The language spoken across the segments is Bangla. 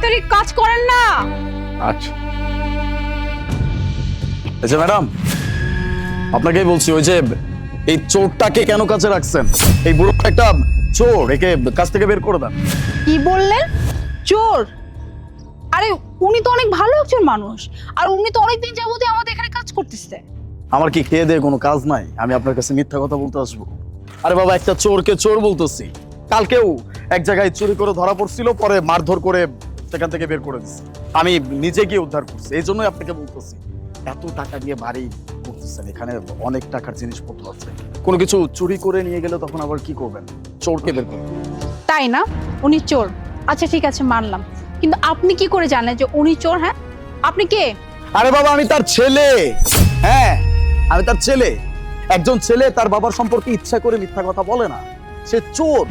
তাড়াতাড়ি কাজ করেন না। আচ্ছা। আচ্ছা ম্যাডাম আপনাকেই বলছি ওই যে এই চোরটাকে কেন কাছে রাখছেন? এই বুড়ো একটা চোর একে কাছ থেকে বের করে দেন। কি বললেন? চোর? আরে উনি তো অনেক ভালো একজন মানুষ আর উনি তো অনেকদিন যাবতই আমাদের এখানে কাজ করতেছে। আমার কি খেয়ে দিয়ে কোনো কাজ নাই? আমি আপনার কাছে মিথ্যা কথা বলতে আসব। আরে বাবা একটা চোরকে চোর বলতেছি। কালকেও এক জায়গায় চুরি করে ধরা পড়ছিল পরে মারধর করে সেখান থেকে বের করে দিচ্ছে আমি নিজে গিয়ে উদ্ধার করছি। এই জন্যই আপনাকে বলতেছি এত টাকা দিয়ে বাড়ি করতেছেন। এখানে অনেক টাকার জিনিসপত্র আছে। কোনো কিছু চুরি করে নিয়ে গেলে তখন আবার কি করবেন? চোরকে বের করবেন। তাই না? উনি চোর। আচ্ছা ঠিক আছে মানলাম। কিন্তু আপনি কি করে জানেন যে উনি চোর হ্যাঁ? আপনি কে? আরে বাবা আমি তার ছেলে। হ্যাঁ আমি তার ছেলে। একজন ছেলে তার বাবার সম্পর্কে ইচ্ছা করে মিথ্যা কথা বলে না। সে চোর।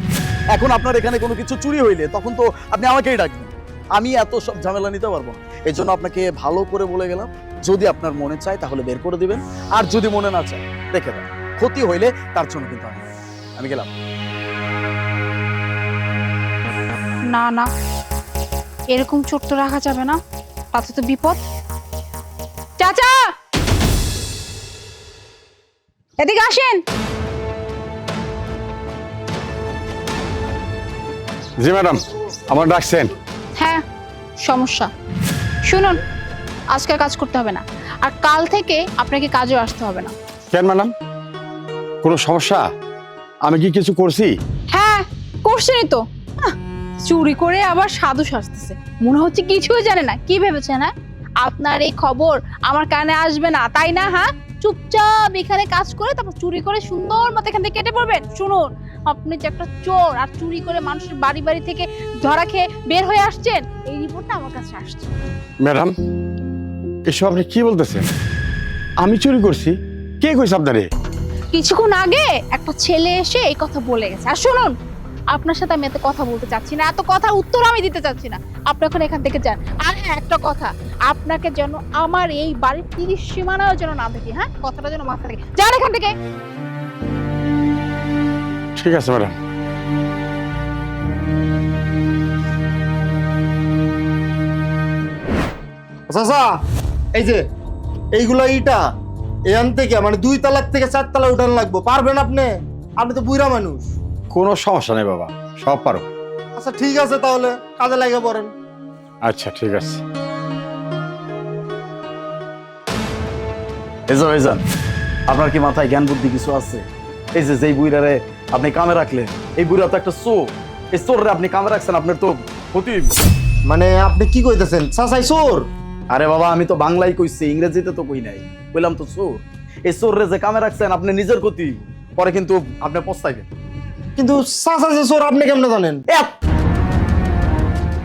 এখন আপনার এখানে কোনো কিছু চুরি হইলে তখন তো আপনি আমাকেই ডাকবেন। আমি এত সব ঝামেলা নিতে পারব না। এই জন্য আপনাকে ভালো করে বলে গেলাম যদি আপনার মনে চায় তাহলে বের করে দিবেন আর যদি মনে না চায় দেখে দেন। ক্ষতি হইলে তার জন্য কিন্তু আমি আমি গেলাম। না না। এরকম চোট তো রাখা যাবে না। তাতে তো বিপদ। চাচা! এদিকে আসেন। জি ম্যাডাম আমার ডাকছেন। সমস্যা। শুনুন আজকে কাজ করতে হবে না। আর কাল থেকে আপনাকে কাজেও আসতে হবে না। কেন ম্যাডাম? কোনো সমস্যা? আমি কি কিছু করছি? হ্যাঁ করছেনই তো। আহ, চুরি করে আবার সাধু সাজতেছে। মনে হচ্ছে কিছুই জানে না। কি ভেবেছেন হ্যাঁ? আপনার এই খবর আমার কানে আসবে না তাই না হ্যাঁ? চুপচাপ এখানে কাজ করে তারপর চুরি করে সুন্দর মতো এখান থেকে কেটে পড়বেন। শুনুন আপনি যে একটা চোর আর চুরি করে মানুষের বাড়ি বাড়ি থেকে ধরা খেয়ে বের হয়ে আসছেন এই রিপোর্টটা আমার কাছে আসছে। ম্যাডাম এসব আপনি কি বলতেছেন? আমি চুরি করছি কে কইছে আপনারে? কিছুক্ষণ আগে একটা ছেলে এসে এই কথা বলে গেছে। আর শুনুন আপনার সাথে আমি এত কথা বলতে চাচ্ছি না এত কথার উত্তর আমি দিতে চাচ্ছি না। আপনি এখন এখান থেকে যান। আর হ্যাঁ একটা কথা আপনাকে যেন আমার এই বাড়ির তিরিশ সীমানাও যেন না দেখি হ্যাঁ? কথাটা যেন মাথা থেকে যান এখান থেকে! ঠিক আছে ম্যাডাম। চাচা এই যে এইগুলা ইটা এখান থেকে মানে দুই তালাক থেকে চার তালা উঠান লাগবো পারবেন আপনি? আপনি তো বুড়া মানুষ। কোনো সমস্যা নেই বাবা সব পারো। আচ্ছা ঠিক আছে তাহলে কাজে লাগে পড়েন। আচ্ছা ঠিক আছে। এজান এজান আপনার কি মাথায় জ্ঞান বুদ্ধি কিছু আছে? এই যে যেই বুইরারে আপনি কামে রাখলেন এই বুইরা তো একটা চোর। এই চোররে আপনি কামে রাখছেন আপনার তো ক্ষতি। মানে আপনি কি কইতেছেন? চাচাই চোর! আরে বাবা আমি তো বাংলাই কইছি ইংরেজিতে তো কই নাই। বললাম তো চোর। এই চোররে যে কামে রাখছেন আপনি নিজের ক্ষতি। পরে কিন্তু আপনি পস্তাইবেন। কিন্তু চাচা যে চোর আপনি কেমনে জানেন?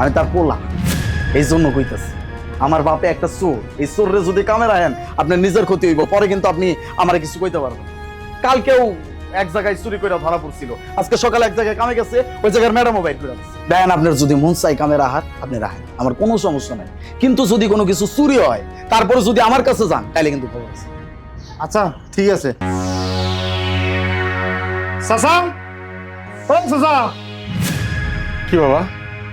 আমি তার পোলা। এই জন্য কইতাছি আমার বাপে একটা চোর। এই চোররে যদি কামে রাখেন আপনার নিজের ক্ষতি হইব। পরে কিন্তু আপনি আমার কিছু কইতে পারবেন। কালকেও এক জায়গায় চুরি করে ধরা পড়ছিল। আজকে সকালে এক জায়গায় কামে গেছে ওই জায়গার ম্যাডামও বাইর করে। দেখেন আপনার যদি মন চাই কামে রাখার আপনি রাখেন। আমার কোনো সমস্যা নাই। কিন্তু যদি কোনো কিছু চুরি হয় তারপরে যদি আমার কাছে যান তাহলে কিন্তু খবর আছে। আচ্ছা ঠিক আছে। চাচা? ও চাচা। কি বাবা?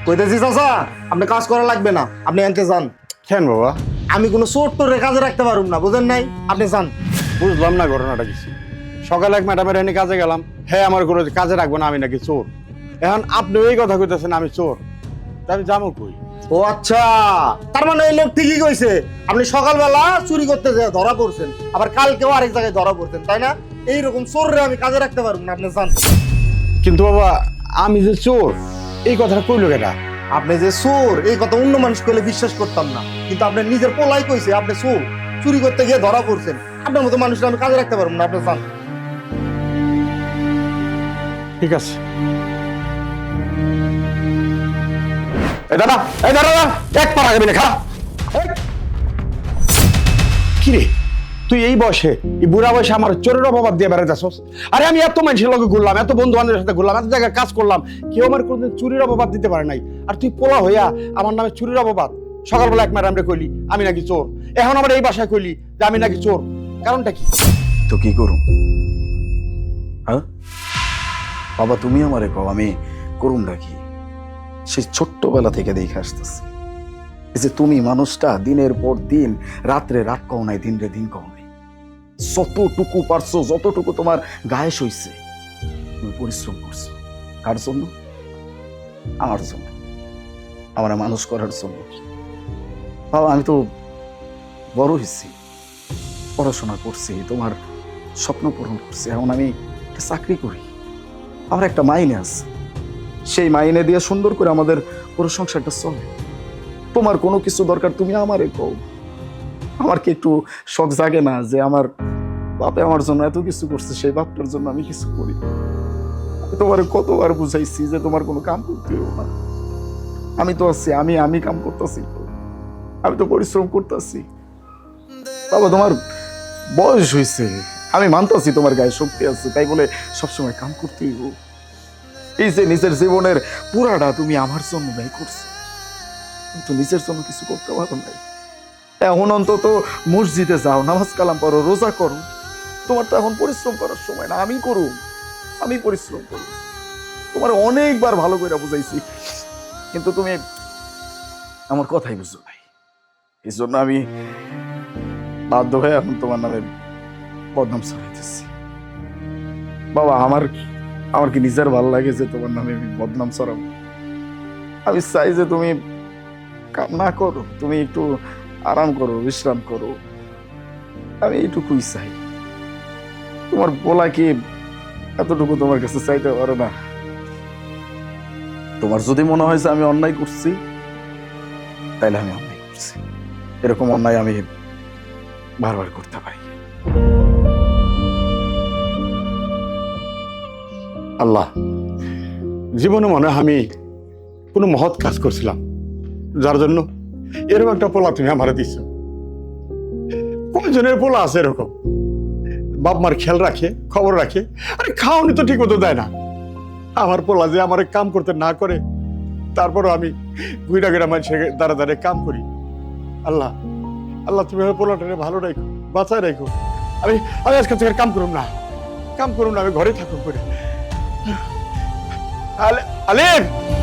কইতেছি চাচা আপনি কাজ করা লাগবে না আপনি এনতে যান। কেন বাবা? আমি কোনো চোর তোর কাজে রাখতে পারুম না বুঝেন নাই? আপনি যান। বুঝলাম না ঘটনাটা কিছু। সকালে এক ম্যাডামের এনে কাজে গেলাম। হ্যাঁ আমার কোনো কাজে রাখব না আমি নাকি চোর। এখন আপনি এই কথা কইতেছেন আমি চোর। তা আমি যাব কই? ও আচ্ছা তার মানে এই লোক ঠিকই কইছে। আপনি সকালবেলা চুরি করতে যেয়ে ধরা পড়ছেন আবার কালকেও আরেক জায়গায় ধরা পড়ছেন তাই না? এইরকম চোররে আমি কাজে রাখতে পারব না আপনি যান কিন্তু বাবা আমি যে চোর এই কথাটা কইলো কেটা আপনি যে চোর এই কথা অন্য মানুষ করলে বিশ্বাস করতাম না। কিন্তু আপনি নিজের পোলাই কইছে আপনি চোর। চুরি করতে গিয়ে ধরা পড়ছেন। আপনার মতো মানুষরা আমি কাজে রাখতে পারব না আপনি যান ঠিক আছে। এক পা রাখবি না খা কি রে? তুই এই বয়সে, এই বুড়া বয়সে আমার চোরের অভাব দিয়ে বেড়াতে আরে আমি এত মানুষের লগে ঘুরলাম, এত বন্ধু বান্ধবের সাথে ঘুরলাম, এত জায়গায় কাজ করলাম, কেউ আমার কোনোদিন চুরির অভাব দিতে পারে নাই। আর তুই পোলা হইয়া আমার নামে চুরির অভাব সকালবেলা এক ম্যাডাম রে কইলি, আমি নাকি চোর। এখন আবার এই বাসায় কইলি যে, আমি নাকি চোর। কারণটা কি? তো কি করুম? হ্যাঁ? বাবা, তুমি আমারে কও, আমি করুমটা রাখি সেই ছোট্টবেলা থেকে দেখে আসতেছি। এই যে তুমি মানুষটা, দিনের পর দিন, রাত্রে রাত কও নাই, দিন রে দিন কও নাই। যতটুকু পারছ, যতটুকু তোমার গায়ে সইছে, তুমি পরিশ্রম করছ। কার জন্য? আমার জন্য। আমার মানুষ করার জন্য। বাবা, আমি তো বড় হয়েছি। পড়াশোনা করছি, তোমার স্বপ্ন পূরণ করছি। এখন আমি একটা চাকরি করি। আমার একটা মাইনে আছে। সেই মাইনে দিয়ে সুন্দর করে আমাদের পুরো সংসারটা চলে। তোমার কোনো কিছু দরকার, তুমি আমারে কও। আমার কি একটু শখ জাগে না যে আমার বাপে আমার জন্য এত কিছু করছে, সেই বাপটার জন্য আমি কিছু করি? তোমার কতবার বুঝাইছি যে তোমার কোনো কাম করতে হবে না। আমি তো আছি, আমি আমি কাম করতেছি আমি তো পরিশ্রম করতেছি। বাবা, তোমার বয়স হয়েছে আমি মানতাছি, তোমার গায়ে শক্তি আছে, তাই বলে সবসময় কাম করতে এই যে নিজের জীবনের পুরাটা তুমি আমার জন্য ব্যয় করছ, কিন্তু নিজের জন্য কিছু করতে পারো নাই। এখন অন্তত মসজিদে যাও, নামাজ কালাম পড়ো, রোজা করো। তোমার তো এখন পরিশ্রম করার সময় না, আমি করু আমি পরিশ্রম করু তোমার অনেকবার ভালো করে বুঝাইছি, কিন্তু তুমি আমার কথাই বুঝো নাই। এই জন্য আমি বাধ্য হয়ে এখন তোমার নামে বদনাম ছড়াইতেছি। বাবা, আমার আমার কি নিজের ভালো লাগে যে তোমার নামে আমি বদনাম ছড়াবো? আমি চাই যে তুমি কাম না করো, তুমি একটু আরাম করো, বিশ্রাম করো। আমি এইটুকুই চাই। তোমার বলা কি এতটুকু তোমার কাছে চাইতে পারো না? তোমার যদি মনে হয় যে আমি অন্যায় করছি, তাইলে আমি অন্যায় করছি। এরকম অন্যায় আমি বারবার করতে পারি। আল্লাহ। জীবনে মনে হয় আমি কোনো মহৎ কাজ করছিলাম। যার জন্য এরকম একটা পোলা তুমি আমার দিচ্ছ কয়জনের পোলা আছে এরকম? বাপ মার খেয়াল রাখে, খবর রাখে। আরে খাওয়ানি তো ঠিক মতো দেয় না। আমার পোলা যে আমার কাম করতে না করে, তারপরও আমি গুইরা গুইরা মানুষের দ্বারা দ্বারে কাম করি। আল্লাহ আল্লাহ তুমি আমার পোলাটারে ভালো রাখো বাঁচায় রাখো আমি আমি আজকে থেকে কাম করুম না। কাম করুম না, আমি ঘরে থাকুন করে Ale Alim!